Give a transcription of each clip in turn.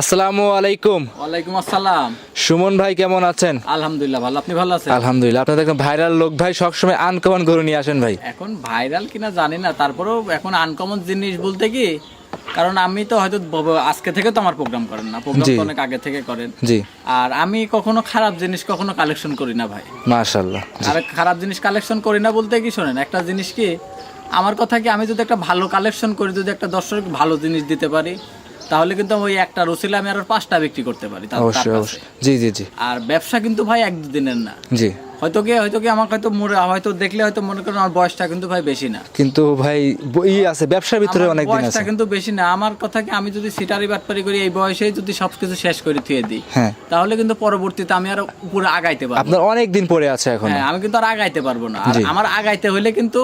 আসসালামু আলাইকুম। ওয়ালাইকুম আসসালাম। সুমন ভাই কেমন আছেন? আলহামদুলিল্লাহ ভালো। আপনি ভালো আছেন? আলহামদুলিল্লাহ। আপনাদের একদম ভাইরাল লোক ভাই সবসময় আনকমন গরু নিয়ে আসেন ভাই। এখন ভাইরাল কিনা জানি না তারপরেও এখন আনকমন জিনিস বলতে কি কারণ আমি তো হয়তো আজকে থেকে তো আমার প্রোগ্রাম করেন না প্রোগ্রাম তো অনেক আগে থেকে করেন। জি। আর আমি কখনো খারাপ জিনিস কখনো কালেকশন করি না ভাই। মাশাল্লাহ আর খারাপ জিনিস কালেকশন করি না বলতে কি শোনেন একটা জিনিস কি আমার কথা কি আমি যদি একটা ভালো কালেকশন করি যদি একটা দর্শক ভালো জিনিস দিতে পারি তাহলে কিন্তু ওই একটা রসিলে আমি আরও পাঁচটা বিক্রি করতে পারি অবশ্যই অবশ্যই। জি জি জি। আর ব্যবসা কিন্তু ভাই এক দুদিনের না। জি। হয়তো কি হয়তো কি হয়তো মনে হয়তো দেখলে হয়তো মনে করেন আমার বয়সটা কিন্তু ভাই বেশি না। কিন্তু ভাই ই আছে ব্যবসার ভিতরে অনেক দিন বয়সটা কিন্তু বেশি না। আমার কথা কি আমি যদি সিটারি বাটপারি করি এই বয়সেই যদি সবকিছু শেষ করে থুয়ে দিই হ্যাঁ। তাহলে কিন্তু পরবর্তীতে আমি আর উপরে আগাইতে পারব। আপনার অনেক দিন পরে আছে এখন। হ্যাঁ আমি কিন্তু আর আগাইতে পারব না। আর। আমার আগাইতে হলে কিন্তু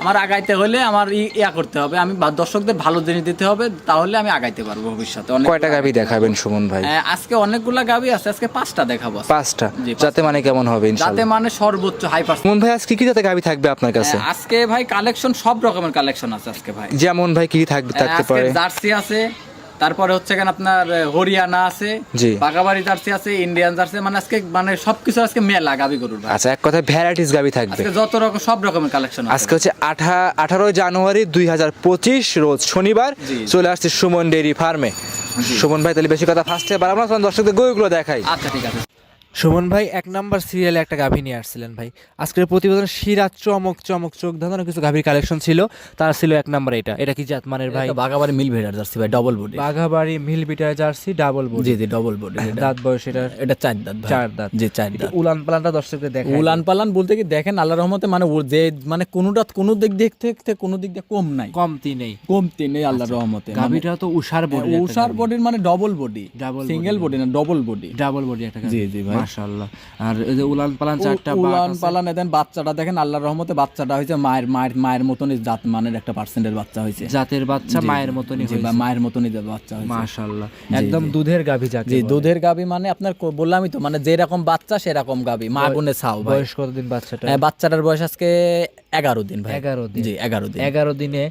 আমার আগাইতে হলে আমার ইয়া করতে হবে। আমি দর্শকদের ভালো জিনিস দিতে হবে তাহলে আমি আগাইতে পারব ভবিষ্যতে। অনেক কয়টা গাবি দেখাবেন সুমন ভাই? হ্যাঁ, আজকে অনেকগুলা গাবি আছে আজকে পাঁচটা দেখাবো পাঁচটা? যাতে মানে কেমন হবে যাতে মানে সর্বোচ্চ হাই সুমন ভাই আজকে কি যাতে গাবি থাকবে আপনার কাছে? আজকে ভাই কালেকশন সব রকমের কালেকশন আছে আজকে ভাই। যেমন ভাই কি থাকবে থাকতে পারে। জার্সি আছে তারপরে হচ্ছে কেন আপনার হরিয়ানা আছে। বাগাবাড়ি জার্সি আছে ইন্ডিয়ান জার্সি মানে আজকে মানে সবকিছু আজকে মেলা গাবি গরুর আচ্ছা এক কথায় ভ্যারাইটিস গাবি থাকবে। আজকে যত রকম সব রকমের কালেকশন আজকে হচ্ছে আঠা আঠারোই জানুয়ারি দুই হাজার পঁচিশ রোজ শনিবার। চলে আসছে সুমন ডেরি ফার্মে। সুমন ভাই তাহলে বেশি কথা ফার্স্টে বাড়াবো না দর্শকদের গরুগুলো দেখাই। আচ্ছা ঠিক আছে। সুমন ভাই এক নাম্বার সিরিয়ালে একটা গাভী নিয়ে আসছিলেন ভাই। আজকের প্রতিবেদন সিরাজ চমক চমক চোখ ধাঁধানো কিছু গাভীর কালেকশন ছিল। তার ছিল এক নাম্বার এটা। এটা কি জাতমানের ভাই? বাগাবাড়ি মিল ভেড়ার জার্সি ভাই ডবল বডি বাঘাবাড়ি মিল বিটার জার্সি ডাবল বডি জি জি ডবল বডি দাঁত বয়স এটার এটা চার দাঁত চার দাঁত। জি চার দাঁত। উলান পালানটা দর্শকদের দেখে উলান পালান বলতে কি দেখেন আল্লাহ রহমতে মানে ও যে মানে কোনোটা কোনো দিক দিক থেকে কোনো দিক দিয়ে কম নাই। কমতি নেই। কমতি নেই আল্লাহর রহমতে। গাভীটা তো উষার বডি উষার বডির মানে ডবল বডি সিঙ্গেল বডি না ডবল বডি ডাবল বডি একটা জি, জি ভাই। মাশাআল্লাহ। আর এই যে উলান পালান চারটা উলান পালান দেন বাচ্চাটা দেখেন আল্লাহর রহমতে বাচ্চাটা হয়েছে মায়ের মায়ের মায়ের মতনই জাত মানের একটা পার্সেন্টের বাচ্চা হয়েছে। জাতের বাচ্চা মায়ের মতনই বা মায়ের মতনই যে বাচ্চা হয়েছে। মাশাআল্লাহ। একদম দুধের গাভী যাকে জি দুধের গাবি মানে আপনার বললামই তো মানে যেরকম বাচ্চা সেরকম গাবি মা বোনে ছাও ভাই। বয়স কতদিন বাচ্চাটা? হ্যাঁ, বাচ্চাটার বয়স আজকে এগারো দিন ভাই। এগারো দিন। জি এগারো দিন। এগারো দিনে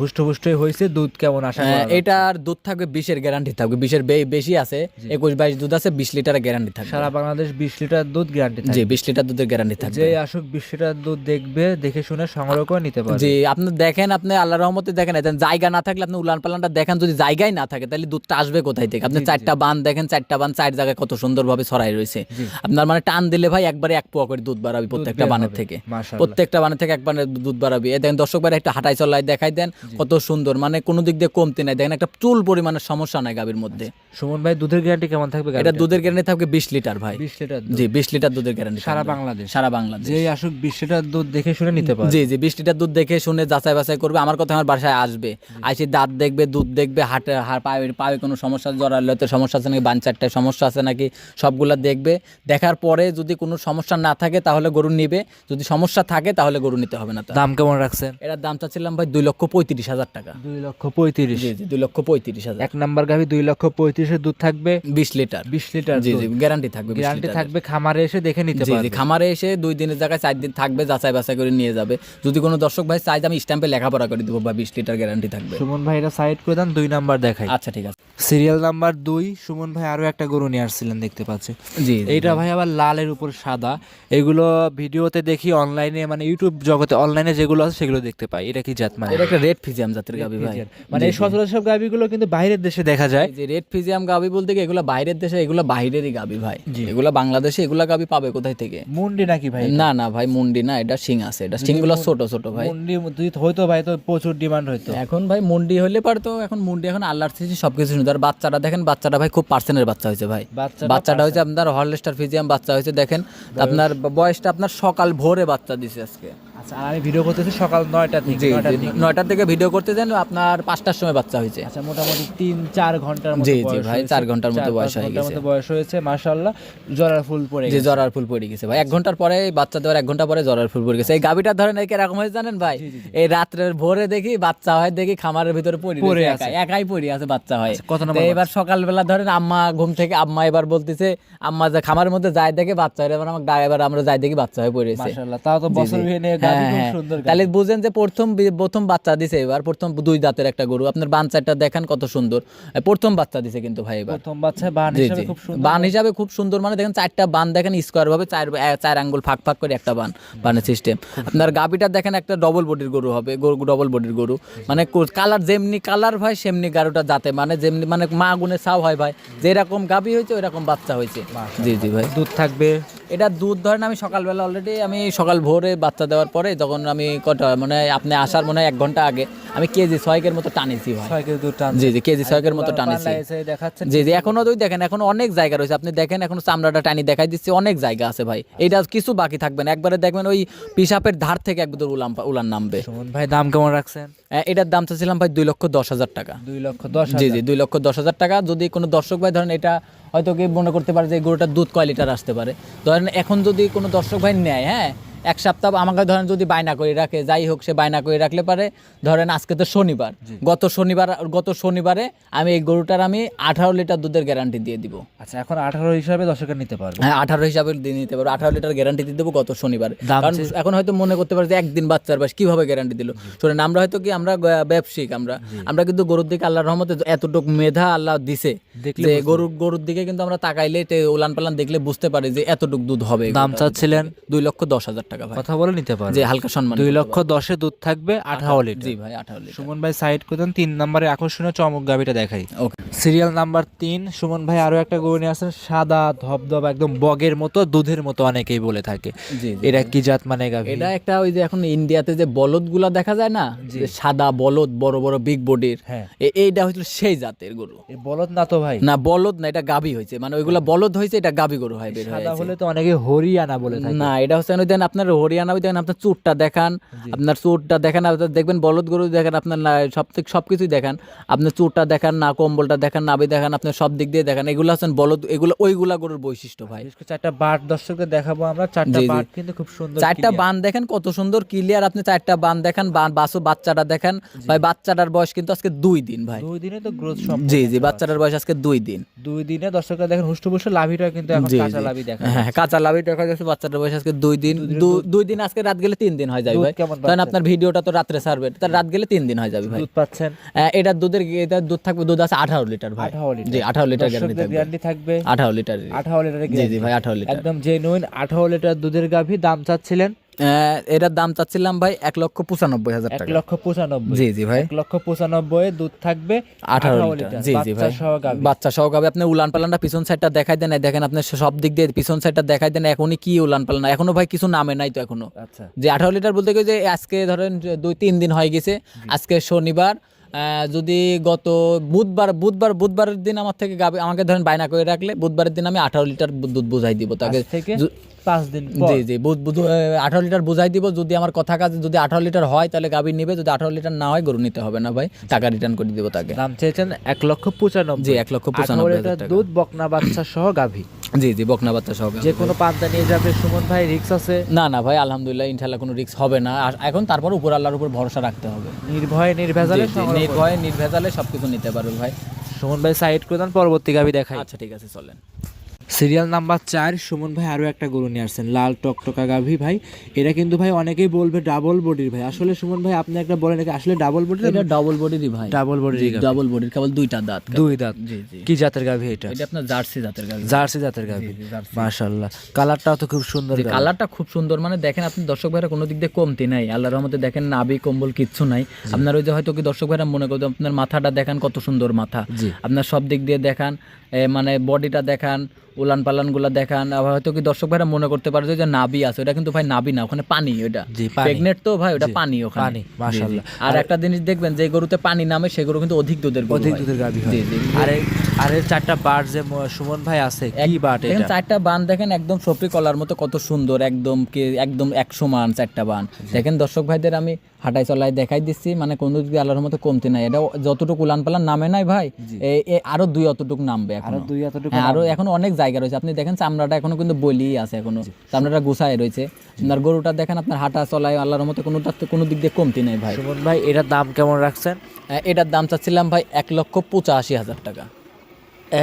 হুষ্ট পুষ্টই হয়েছে। দুধ কেমন আশা হ্যাঁ, এটার দুধ থাকবে বিশের গ্যারান্টি থাকবে। বিশের বেশি আছে একুশ বাইশ দুধ আছে বিশ লিটার গ্যারান্টি থাকবে। সারা বাংলাদেশ বিশ লিটার দুধ গ্যারান্টি জি বিশ লিটার দুধের গ্যারান্টি থাকবে। যে আসুক বিশ লিটার দুধ দেখবে দেখে শুনে সংগ্রহ করে নিতে পারবে। জি আপনি দেখেন আপনি আল্লাহ রহমতে দেখেন জায়গা না থাকলে আপনি উলান পালানটা দেখেন যদি জায়গায় না থাকে তাহলে দুধটা আসবে কোথায় থেকে? আপনি চারটা বান দেখেন চারটা বান চার জায়গায় কত সুন্দরভাবে ছড়াই রয়েছে। আপনার মানে টান দিলে ভাই একবারে এক পোয়া করে দুধ বাড়াবি প্রত্যেকটা বানের থেকে। প্রত্যেকটা বানের থেকে একবার দুধ বাড়াবি। এ দেখেন দর্শক ভাই একটা হাঁটাই চলাই দেখাই দেন কত সুন্দর মানে কোনো দিক দিয়ে কমতি নাই। দেখেন একটা চুল পরিমাণের সমস্যা নাই গাবির মধ্যে। সুমন ভাই দুধের গ্যারান্টি কেমন থাকবে এটা দুধের গ্যারান্টি থাকবে বিশ লিটার। ভাই। বিশ লিটার জি বিশ লিটার দুধের গ্যারান্টি সারা বাংলাদেশ। সারা বাংলাদেশ। যে আসুক বিশ লিটার দুধ দেখে শুনে নিতে পারবে। জি জি বিশ লিটার দুধ দেখে শুনে যাচাই বাছাই করবে। আমার কথা আমার বাসায় আসবে। আইসি দাঁত দেখবে দুধ দেখবে হাটে হাড় পায়ে পায়ে কোনো সমস্যা জড়ালতে সমস্যা আছে নাকি? বান সমস্যা আছে নাকি? সবগুলা দেখবে। দেখার পরে যদি কোনো সমস্যা না থাকে তাহলে গরু নিবে। যদি সমস্যা থাকে তাহলে গরু নিতে হবে না দাম কেমন রাখছেন? এটার দাম চাচ্ছিলাম ভাই দুই লক্ষ পঁয়ত্রিশ হাজার টাকা। দুই লক্ষ পঁয়ত্রিশ। জি দুই লক্ষ পঁয়ত্রিশ হাজার। এক নাম্বার গাভী দুই লক্ষ পঁয়ত্রিশের দুধ থাকবে বিশ লিটার। বিশ লিটার জি জি গ্যারান্টি থাকবে। 20 গ্যারান্টি। থাকবে খামারে এসে দেখে নিতে জি জি পারবে। খামারে এসে দুই দিনের জায়গায় চার দিন থাকবে যাচাই বাছাই করে নিয়ে যাবে। যদি কোনো দর্শক ভাই চাই আমি স্ট্যাম্পে লেখাপড়া করে দেবো বা বিশ লিটার গ্যারান্টি থাকবে। সুমন ভাই এটা সাইড করে দেন দুই নাম্বার দেখাই। আচ্ছা ঠিক আছে। সিরিয়াল নাম্বার দুই সুমন ভাই আরও একটা গরু নিয়ে আসছিলেন দেখতে পাচ্ছি। জি এইটা ভাই আবার লালের উপর সাদা। এগুলো ভিডিওতে দেখি অনলাইনে মানে ইউটিউব জগতে অনলাইনে যেগুলো আছে সেগুলো দেখতে পাই। এটা কি জাত মানে? এটা একটা রেড ফিজিয়াম জাতের গাবি ভাই। মানে এই সচরাচর গাভিগুলো কিন্তু বাইরের দেশে দেখা যায়। যে রেড ফিজিয়াম গাবি বলতে কি এগুলো বাইরের দেশে এগুলো বাইরেরই গাবি ভাই। এগুলো বাংলাদেশে এগুলা গাবি পাবে কোথায় থেকে? মুন্ডি নাকি ভাই? না না ভাই মুন্ডি না এটা শিং আছে। এটা শিংগুলো ছোট ছোট ভাই। মুন্ডি যদি হইতো ভাই তো প্রচুর ডিমান্ড হইতো এখন ভাই মুন্ডি হলে পারতো এখন মুন্ডি এখন আল্লাহর সৃষ্টি সবকিছু সুন্দর বাচ্চাটা দেখেন বাচ্চাটা ভাই খুব পার্সেন্টের বাচ্চা হয়েছে ভাই। বাচ্চাটা বাচ্চাটা হয়েছে আপনার হলস্টার ফিজিয়াম বাচ্চা হয়েছে দেখেন। আপনার বয়সটা আপনার সকাল ভোরে বাচ্চা দিছে আজকে। আচ্ছা আর আমি ভিডিও করতেছি সকাল নয়টা থেকে। নয়টার থেকে। ভিডিও করতে দেন আপনার পাঁচটার সময় বাচ্চা হয়েছে। আচ্ছা মোটামুটি তিন চার ঘণ্টার মতো জি, জি, ভাই, চার ঘণ্টার মতো বয়স হয়ে গেছে। বয়স হয়েছে মাশাআল্লাহ। জরার ফুল পড়ে গেছে। জরার ফুল পড়ে গেছে ভাই। এক ঘণ্টার পরে বাচ্চা দেওয়ার এক ঘণ্টা পরে জরার ফুল পড়ে গেছে। এই গাবিটা ধরেন এই এরকম হয়েছে জানেন ভাই? এই রাত্রের ভোরে দেখি বাচ্চা হয় দেখি খামারের ভিতরে পড়ে পড়ে আছে। একাই, পড়ে আছে বাচ্চা হয়। আচ্ছা, কত নম্বর এবার সকালবেলা ধরেন আম্মা ঘুম থেকে আম্মা এবার বলতেছে আম্মা যে খামারের মধ্যে যায় দেখে বাচ্চা হয় এবার আমার এবার আমরা যাই দেখি বাচ্চা হয়ে পড়েছে মাশাআল্লাহ তাও তো বছর হয়ে হ্যাঁ হ্যাঁ। তাহলে বুঝেন যে প্রথম প্রথম বাচ্চা দিছে এবার প্রথম দুই দাঁতের একটা গরু। আপনার বানচারটা দেখেন কত সুন্দর। প্রথম বাচ্চা দিছে কিন্তু ভাই এবার। প্রথম বাচ্চা বান জি খুব সুন্দর বান হিসাবে খুব সুন্দর মানে দেখেন চারটা বান দেখেন স্কোয়ার ভাবে চার চার আঙ্গুল ফাঁক ফাঁক করে একটা বান বানের সিস্টেম আপনার গাবিটা দেখেন একটা ডবল বডির গরু হবে ডবল বডির গরু। মানে কালার যেমনি কালার ভাই সেমনি গারুটা যাতে মানে যেমনি মানে মা গুনে সাও হয় ভাই। যেরকম গাবি হয়েছে ওইরকম বাচ্চা হয়েছে। জি জি ভাই। দুধ থাকবে। এটা দুধ ধরেন আমি সকালবেলা অলরেডি আমি সকাল ভোরে বাচ্চা দেওয়ার পরে তখন আমি কটা মানে আপনি আসার মনে হয় এক ঘণ্টা আগে আমি কেজি ছয়কের মতো টানিছি ভাই। জি জি কেজি ছয়কের মতো টানিছি। জি জি এখনও তুই দেখেন এখন অনেক জায়গা রয়েছে। আপনি দেখেন এখন চামড়াটা টানি দেখাই দিচ্ছি অনেক জায়গা আছে ভাই। এটা কিছু বাকি থাকবে না। একবারে দেখবেন ওই পিসাপের ধার থেকে একবার উলান উলান নামবে। ভাই দাম কেমন রাখছেন? এটার দাম চাচ্ছিলাম ভাই দুই লক্ষ দশ হাজার টাকা। দুই লক্ষ দশ জি জি দুই লক্ষ দশ হাজার টাকা। যদি কোনো দর্শক ভাই ধরেন এটা হয়তো কেউ মনে করতে পারে যে গরুটার দুধ কয় লিটার আসতে পারে। ধরেন এখন যদি কোনো দর্শক ভাই নেয় হ্যাঁ এক সপ্তাহ আমাকে ধরেন যদি বায়না করে রাখে যাই হোক সে বায়না করে রাখলে পারে। ধরেন আজকে তো শনিবার। গত শনিবার গত শনিবারে আমি এই গরুটার আমি আঠারো লিটার দুধের গ্যারান্টি দিয়ে দিব। আচ্ছা এখন আঠারো হিসাবে দর্শকের নিতে পারবে। হ্যাঁ আঠারো হিসাবে দিয়ে নিতে পারব। আঠারো লিটার গ্যারান্টি দিয়ে দেবো গত শনিবার। কারণ এখন হয়তো মনে করতে পারে যে একদিন বাচ্চার বয়স কীভাবে গ্যারান্টি দিল? শোনেন আমরা হয়তো কি আমরা ব্যবসায়িক আমরা। আমরা কিন্তু গরুর দিকে আল্লাহর রহমতে এতটুকু মেধা আল্লাহ দিছে দেখলে যে গরুর গরুর দিকে কিন্তু আমরা তাকাইলে তে উলান পালান দেখলে বুঝতে পারি যে এতটুকু দুধ হবে দাম চাচ্ছিলেন? দুই লক্ষ দশ হাজার টাকা ভাই। কথা বলে নিতে পারবে যে হালকা সম্মান দুই লক্ষ দশে দুধ থাকবে আঠারো লিটার। জি ভাই আঠারো লিটার। সুমন ভাই সাইড করতেন তিন নম্বরে আকর্ষণীয় চমক গাবিটা দেখাই। ওকে। সিরিয়াল নাম্বার তিন সুমন ভাই আরও একটা গরু নিয়ে আসছেন সাদা ধবধব একদম বগের মতো দুধের মতো অনেকেই বলে থাকে। এটা কি জাত মানে গাভি? এটা একটা ওই যে এখন ইন্ডিয়াতে যে বলদগুলা দেখা যায় না যে সাদা বলদ বড় বড় বিগ বডির হ্যাঁ। এইটা হচ্ছে সেই জাতের গরু। বলদ না তো ভাই? না বলদ না এটা গাবি হয়েছে মানে ওইগুলা বলদ হয়েছে এটা গাবি গরু হয় সাদা হলে তো অনেকে হরিয়ানা বলে থাকে। না এটা হচ্ছে দেন আপনার হরিয়ানা দেখেন আপনার চুটটা দেখান আপনার চুটটা দেখান আপনার দেখবেন বলদ গরু দেখেন আপনার সব থেকে সব কিছুই দেখান। আপনার চুটটা দেখান না কম্বলটা দেখান নাবি দেখান আপনার সব দিক দিয়ে দেখান। এগুলো হচ্ছেন বলদ এগুলো ওইগুলা গরুর বৈশিষ্ট্য ভাই। চারটা বাট দর্শকদের দেখাবো আমরা। চারটা। বাট কিন্তু খুব সুন্দর চারটা বান দেখেন কত সুন্দর ক্লিয়ার আপনি চারটা বান দেখেন বাসু বাচ্চাটা দেখেন। ভাই বাচ্চাটার বয়স কিন্তু আজকে দুই দিন ভাই। দুই দিনে তো গ্রোথ সব জি জি বাচ্চাটার বয়স আজকে দুই দিন। দুই দিনে দর্শকরা দেখেন হুষ্টপুষ্ট লাভিটা কিন্তু এখন কাঁচা লাভি দেখা হ্যাঁ কাঁচা লাভি দেখা যাচ্ছে বাচ্চাটার বয়স আজকে দুই দিন। দুই দিন আজকে রাত গেলে তিন দিন হয়ে যাবে ভাই। কারণ আপনার ভিডিওটা তো রাত্রে ছাড়বে। তার রাত গেলে তিন দিন হয়ে যাবে ভাই। দুধ পাচ্ছেন? এটা দুধের এটা দুধ থাকবে দুধ আছে আঠারো লিটার ভাই। আঠারো লিটার। জি আঠারো লিটার গ্যারান্টি থাকবে। গ্যারান্টি থাকবে। আঠারো লিটার। আঠারো লিটার জি জি ভাই আঠারো লিটার। একদম জেনুইন আঠারো লিটার দুধের গাভী দাম চাচ্ছিলেন এটার দাম চাচ্ছিলাম ভাই এক লক্ষ পঁচানব্বই হাজার এক লক্ষ পঁচানব্বই। জি জি ভাই। এক লক্ষ পঁচানব্বই দুধ থাকবে আঠারো লিটার। জি জি ভাই। বাচ্চা সহ গাবে আপনি উলান পালানটা পিছন সাইডটা দেখাই দেন দেখেন আপনি সব দিক দিয়ে পিছন সাইডটা দেখাই দেন এখনই কি উলান পালান? এখনও ভাই কিছু নামে নাই তো এখনও আচ্ছা। যে আঠারো লিটার বলতে গেলে যে আজকে ধরেন দুই তিন দিন হয়ে গেছে। আজকে শনিবার যদি গত বুধবার বুধবার বুধবারের দিন আমার থেকে গাবে আমাকে ধরেন বায়না করে রাখলে বুধবারের দিন আমি আঠারো লিটার দুধ বুঝাই দিব তাকে। থেকে পাঁচ দিন জি জি আঠারো লিটার বুঝাই দিব। যদি আমার কথা কাজ যদি আঠারো লিটার হয় তাহলে গাভী নিবে। যদি আঠারো লিটার না হয় গরু নিতে হবে না ভাই। টাকা রিটার্ন করে দিব তাকে। দাম চেয়েছেন এক লক্ষ পঁচানব্বই। জি এক লক্ষ পঁচানব্বই দুধ বকনা বাচ্চা সহ গাভী। জি জি বকনা বাচ্চা সহ যে কোনো পান্তা নিয়ে যাবে সুমন ভাই রিক্স আছে? না না ভাই আলহামদুলিল্লাহ ইনশাল্লাহ কোনো রিক্স হবে না। আর এখন তারপর উপর আল্লাহর উপর ভরসা রাখতে হবে। নির্ভয়ে নির্ভেজালে। নির্ভয়ে নির্ভেজালে সবকিছু নিতে পারবে ভাই। সুমন ভাই সাইড করে দেন পরবর্তী গাবি দেখাই। আচ্ছা ঠিক আছে চলেন। সিরিয়াল নাম্বার চার সুমন ভাই আরও একটা গরু নিয়ে আসছেন। লাল টকটকা গাভী ভাই। এটা কিন্তু ভাই অনেকেই বলবে ডাবল বডির ভাই। আসলে সুমন ভাই আপনি একটা বলেন এটা আসলে ডাবল বডির এটা ডাবল বডিরই ভাই। ডাবল বডির ডাবল বডির কেবল দুইটা দাঁত। দুই দাঁত। কি জাতের গাভী এটা? এটা আপনার জার্সি জাতের গাভী। জার্সি জাতের গাভী। মাশাআল্লাহ। কালারটাও তো খুব সুন্দর কালারটা খুব সুন্দর। মানে দেখেন আপনি দর্শক ভাইরা কোনো দিক দিয়ে কমতি নাই। আল্লাহর রহমতে দেখেন নাবি কম্বল কিচ্ছু নাই। আপনার ওই যে হয়তো কি দর্শক ভাইরা মনে করতো আপনার মাথাটা দেখান কত সুন্দর মাথা। আপনার সব দিক দিয়ে দেখান। মানে বডিটা দেখান উলান পালানগুলা দেখান আবার হয়তো কি দর্শক ভাইরা মনে করতে পারে যে নাবি আছে ওটা কিন্তু ভাই নাবি না ওখানে পানি ওটা। প্রেগনেন্ট তো ভাই ওটা পানি ওখানে। আর একটা জিনিস দেখবেন যে গরুতে পানি নামে সে গরু কিন্তু অধিক দুধের অধিক দুধের গাভী জি আরে আরে চারটা বার যে সুমন ভাই আছে কি বাট দেখেন এটা? চারটা বান দেখেন একদম সপরি কলার মতো কত সুন্দর একদম কি একদম এক সমান চারটা বান। দেখেন দর্শক ভাইদের আমি হাঁটাই চলাই দেখাই দিচ্ছি মানে কোনো আল্লাহর মতো কমতি নাই। এটা যতটুকু উলান পালান নামে নাই ভাই আরও দুই অতটুকু নামবে আরও দুই এতটুকু হ্যাঁ আরও এখন অনেক জায়গা রয়েছে। আপনি দেখেন চামড়াটা এখনও কিন্তু বলি আছে এখনও। চামড়াটা গুছায় রয়েছে। আপনার গরুটা দেখেন আপনার হাঁটা চলায় আল্লাহর মতো কোনোটা কোনো দিক দিয়ে কমতি নাই ভাই। সুমন ভাই এটার দাম কেমন রাখছেন? এটার দাম চাচ্ছিলাম ভাই এক লক্ষ পঁচাশি হাজার টাকা।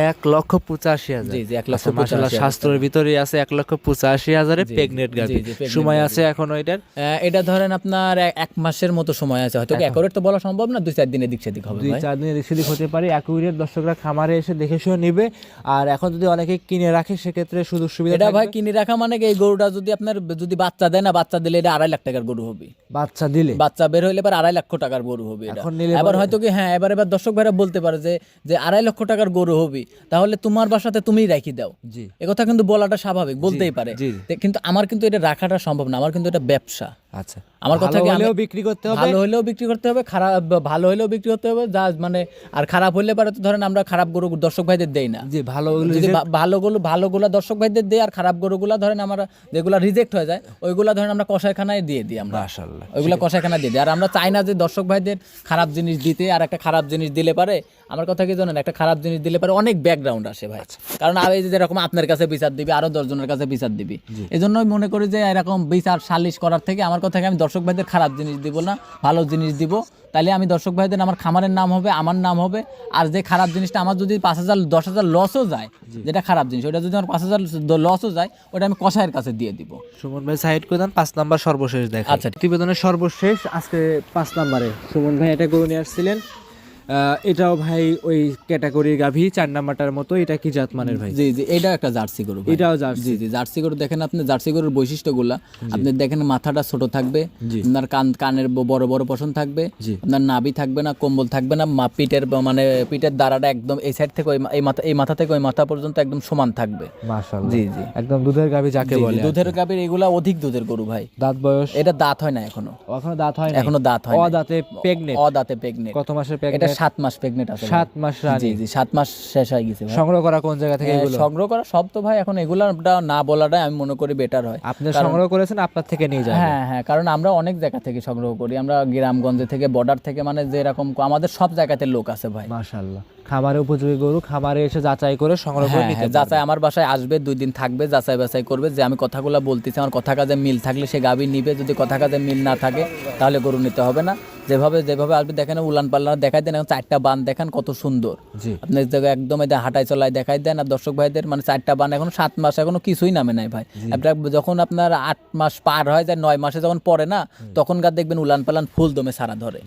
এক লক্ষ পঁচাশি হাজার। জি, জি, এক লক্ষ আচ্ছা, স্বাস্থ্যের ভিতরে আছে এক লক্ষ পঁচাশি হাজারে প্রেগনেন্ট গাভি সময় আছে এখনও এটার? এটা ধরেন আপনার এক মাসের মতো সময় আছে। হয়তো অ্যাকোরেট তো বলা সম্ভব না? দুই চার দিনের দিক সেদিক হবে দুই চার দিনের সেদিক হতে পারে। একুরের দর্শকরা খামারে এসে দেখে শুনে নিবে। আর এখন যদি অনেকে কিনে রাখে সেক্ষেত্রে সুযোগ সুবিধা এটা ভাই কিনে রাখা মানে কি? এই গরুটা যদি আপনার যদি বাচ্চা দেয় না বাচ্চা দিলে এটা আড়াই লাখ টাকার গরু হবে। বাচ্চা দিলে? বাচ্চা বের হইলে এবার আড়াই লক্ষ টাকার গরু হবে এখন এবার হয়তো কি? হ্যাঁ এবার এবার দর্শক ভাইরা বলতে পারে যে যে আড়াই লক্ষ টাকার গরু হবে। তাহলে তোমার বাসাতে তুমিই রাখি দাও। জি। একথা কথা কিন্তু বলাটা স্বাভাবিক বলতেই পারে। কিন্তু আমার কিন্তু এটা রাখাটা সম্ভব না আমার কিন্তু এটা ব্যবসা। আচ্ছা। আমার কথা কি আমি- হলেও বিক্রি করতে হবে। ভালো হলেও বিক্রি করতে হবে খারাপ ভালো হলেও বিক্রি করতে হবে যা মানে আর খারাপ হলে পারে তো ধরেন আমরা খারাপ গরু দর্শক ভাইদের দেই না। জি ভালো যদি বা- ভালো গরু ভালো গুলা দর্শক ভাইদের দেই আর খারাপ গরুগুলা ধরেন আমরা যেগুলা রিজেক্ট হয়ে যায় ওইগুলা ধরেন আমরা কষাইখানায় দিয়ে দিই আমরা। মাশাআল্লাহ। ওইগুলা কষাইখানা দিয়ে দিই। আর আমরা চাই না যে দর্শক ভাইদের খারাপ জিনিস দিতে আর একটা খারাপ জিনিস দিলে পারে আমার কথা কি জানেন একটা খারাপ জিনিস দিলে পারে অনেক ব্যাকগ্রাউন্ড আসে ভাই। কারণ আর এই যে যেরকম আপনার কাছে বিচার দিবি আরও দশজনের কাছে বিচার দিবি। এই জন্য মনে করি যে এরকম বিচার সালিশ করার থেকে আমার কথা কি আমি দর্শক ভাইদের খারাপ জিনিস দিব না ভালো জিনিস দিব। তাহলে আমি দর্শক ভাইদের আমার খামারের নাম হবে আমার নাম হবে। আর যে খারাপ জিনিসটা আমার যদি পাঁচ হাজার দশ হাজার লসও যায় যেটা খারাপ জিনিস ওটা যদি আমার পাঁচ হাজার লসও যায় ওটা আমি কষায়ের কাছে দিয়ে দিব। সুমন ভাই সাইড করে দেন পাঁচ নাম্বার সর্বশেষ দেখা আচ্ছা। প্রতিবেদনের সর্বশেষ আজকে পাঁচ নাম্বারে। সুমন ভাই এটা গরু নিয়ে আসছিলেন। এটাও ভাই ওই ক্যাটাগরির গাভী চার নাম্বারটার মতো এটা কি জাত মানের ভাই? জি জি এটাও একটা জার্সি গরু এটাও জার্সি। জি জি জার্সি গরু দেখেন আপনি জার্সি গরুর বৈশিষ্ট্যগুলা। আপনি দেখেন মাথাটা ছোট থাকবে আপনার কান কানের বড় বড় পশন থাকবে আপনার নাভি থাকবে না কম্বল থাকবে না মা- পিঠের মানে পিঠের দাঁড়াটা একদম এই সাইড থেকে ওই এই মাথা এই মাথা থেকে ওই মাথা পর্যন্ত একদম সমান থাকবে। মাশাআল্লাহ। জি জি। একদম দুধের গাভী যাকে বলে দুধের গাভীর এগুলা অধিক দুধের গরু ভাই। দাঁত বয়স? এটা দাঁত হয় না এখনও। এখনও দাঁত হয় না এখনও দাঁত হয় ও নাই। দাঁতে প্রেগনেন্ট অ দাঁতে প্রেগনেন্ট কত মাসের এটা প্রেগনেন্ট সাত মাস প্রেগনেন্ট আছে সাত মাস জি জি সাত মাস শেষ হয়ে গেছে সংগ্রহ করা কোন জায়গা থেকে হ্যাঁ, এগুলো? সংগ্রহ করা সব তো ভাই এখন এগুলাটা না বলাটাই আমি মনে করি বেটার হয়। আপনি সংগ্রহ করেছেন আপনার থেকে নিয়ে যান হ্যাঁ হ্যাঁ কারণ আমরা অনেক জায়গা থেকে সংগ্রহ করি। আমরা গ্রামগঞ্জে থেকে বর্ডার থেকে মানে যেরকম আমাদের সব জায়গাতে লোক আছে ভাই। মাশাআল্লাহ। খামারে উপযোগী গরু খামারে এসে যাচাই করে সংগ্রহ করে হ্যাঁ নিতে হ্যাঁ যাচাই আমার বাসায় আসবে দুই দিন থাকবে যাচাই বাছাই করবে যে আমি কথাগুলো বলতেছি আমার কথা কাজে মিল থাকলে সে গাবি নিবে যদি কথা কাজে মিল না থাকে তাহলে গরু নিতে হবে না। যেভাবে যেভাবে আসবে দেখেন উলান পাল্লা দেখাই দেন এখন চারটা বান দেখান কত সুন্দর। আপনি একদম যে হাঁটাই চলায় দেখাই দেন আর দর্শক ভাইদের মানে চারটা বান এখন সাত মাস এখনও কিছুই নামে নাই ভাই। আপনার যখন আপনার আট মাস পার হয় যায় নয় মাসে যখন পরে না তখনকার দেখবেন উলান পালান ফুল দমে সারা ধরে।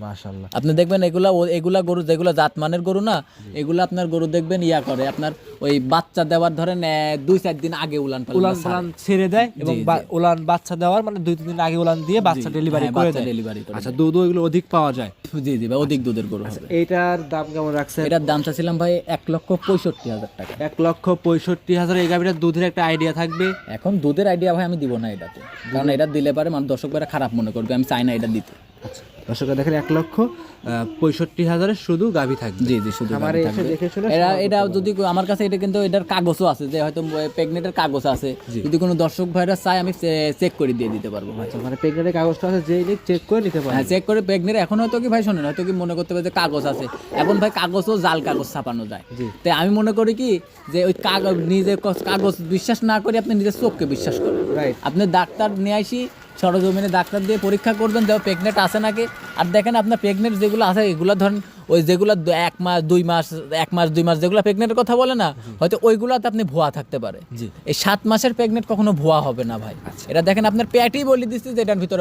আপনি দেখবেন এগুলা এগুলা গরু যেগুলো জাতমানের গরু না এগুলা আপনার গরু দেখবেন ইয়া করে আপনার ওই বাচ্চা দেওয়ার ধরেন দুই চার দিন আগে উলান পালান উলান ছেড়ে দেয় এবং উলান বাচ্চা দেওয়ার মানে দুই তিন দিন আগে উলান দিয়ে বাচ্চা ডেলিভারি হ্যাঁ, করে দেয়। ডেলিভারি করে আচ্ছা দুধ এগুলো অধিক পাওয়া যায়? জি জি ভাই অধিক দুধের গরু হবে। এইটার দাম কেমন রাখছেন? এটার দামটা ছিলাম ভাই এক লক্ষ পঁয়ষট্টি হাজার টাকা। এক লক্ষ পঁয়ষট্টি হাজার এই গাভীটার দুধের একটা আইডিয়া থাকবে? এখন দুধের আইডিয়া ভাই আমি দিব না এটাতে। কারণ এটা দিলে পারে মানে দর্শক খারাপ মনে করবে আমি চাই না এটা দিতে। আচ্ছা দর্শকরা দেখেন এক লক্ষ পঁয়ষট্টি হাজারের শুধু গাভী থাকবে। জি জি শুধু খামারে এসে দেখে শুনে এরা এটা যদি আমার কাছে এটা কিন্তু এটার কাগজও আছে যে হয়তো প্রেগনেন্টের কাগজ আছে। যদি কোনো দর্শক ভাইরা চায় আমি চেক করে দিয়ে দিতে পারব ভাই। মানে প্রেগনেন্টের কাগজটা আছে যেই চেক করে নিতে পারে হ্যাঁ চেক করে প্রেগনেন্ট এখন হয়তো কি ভাই শোনেন হয়তো কি মনে করতে পারে যে কাগজ আছে। এখন ভাই কাগজও জাল কাগজ ছাপানো যায়। তাই আমি মনে করি কি যে ওই কাগজ নিজে ক- কাগজ বিশ্বাস না করে আপনি নিজের চোখকে বিশ্বাস করেন। রাইট আপনি ডাক্তার নিয়ে আসি সরজমিনে ডাক্তার দিয়ে পরীক্ষা করবেন যে প্রেগনেন্ট আছে নাকি? আর দেখেন আপনার প্রেগনেন্ট যেগুলো আছে এগুলো ধরেন ওই যেগুলো এক মাস দুই মাস এক মাস দুই মাস যেগুলো প্রেগনেন্টের কথা বলে না হয়তো ওইগুলোতে আপনি ভুয়া থাকতে পারে। এই সাত মাসের প্রেগনেন্ট কখনো ভুয়া হবে না ভাই। এটা দেখেন আপনার প্যাটি বলে দিচ্ছে যে এটার ভিতরে